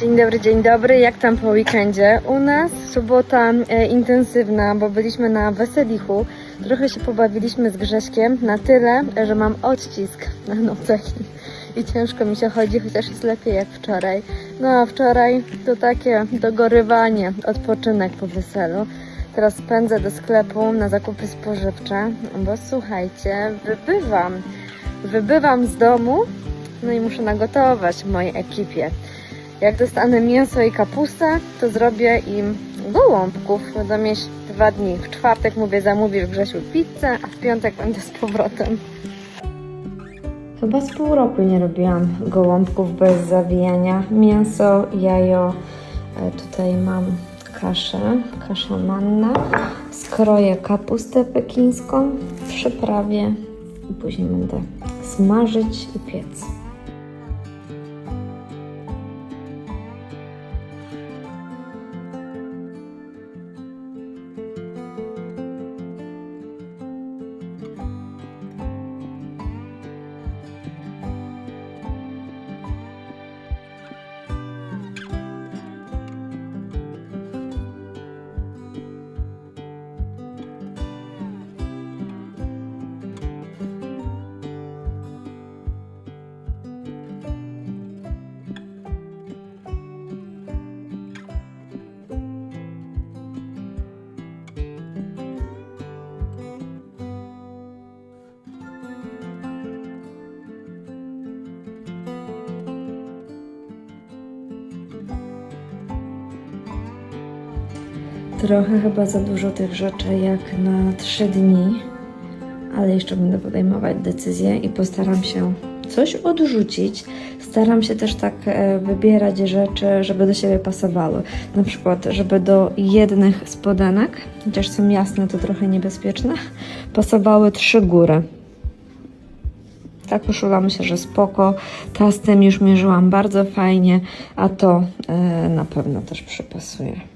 Dzień dobry, dzień dobry. Jak tam po weekendzie? U nas sobota e, intensywna, bo byliśmy na Weselichu. Trochę się pobawiliśmy z Grześkiem na tyle, że mam odcisk na nocach i, i ciężko mi się chodzi, chociaż jest lepiej jak wczoraj. No a wczoraj to takie dogorywanie, odpoczynek po weselu. Teraz pędzę do sklepu na zakupy spożywcze, bo słuchajcie, wybywam. Wybywam z domu, no i muszę nagotować mojej ekipie. Jak dostanę mięso i kapustę, to zrobię im gołąbków. Będę mieć dwa dni. W czwartek mówię zamówisz Grzesiu pizzę, a w piątek będę z powrotem. Chyba z pół roku nie robiłam gołąbków bez zawijania. Mięso, jajo, e, tutaj mam kaszę, kasza manna. Skroję kapustę pekińską w przyprawie i później będę smażyć i piec. Trochę chyba za dużo tych rzeczy jak na trzy dni, ale jeszcze będę podejmować decyzję i postaram się coś odrzucić. Staram się też tak e, wybierać rzeczy, żeby do siebie pasowały. Na przykład, żeby do jednych spodenek, chociaż są jasne, to trochę niebezpieczne, pasowały trzy góry. Ta koszula myślę, że spoko. Ta z tym już mierzyłam bardzo fajnie, a to e, na pewno też przypasuje.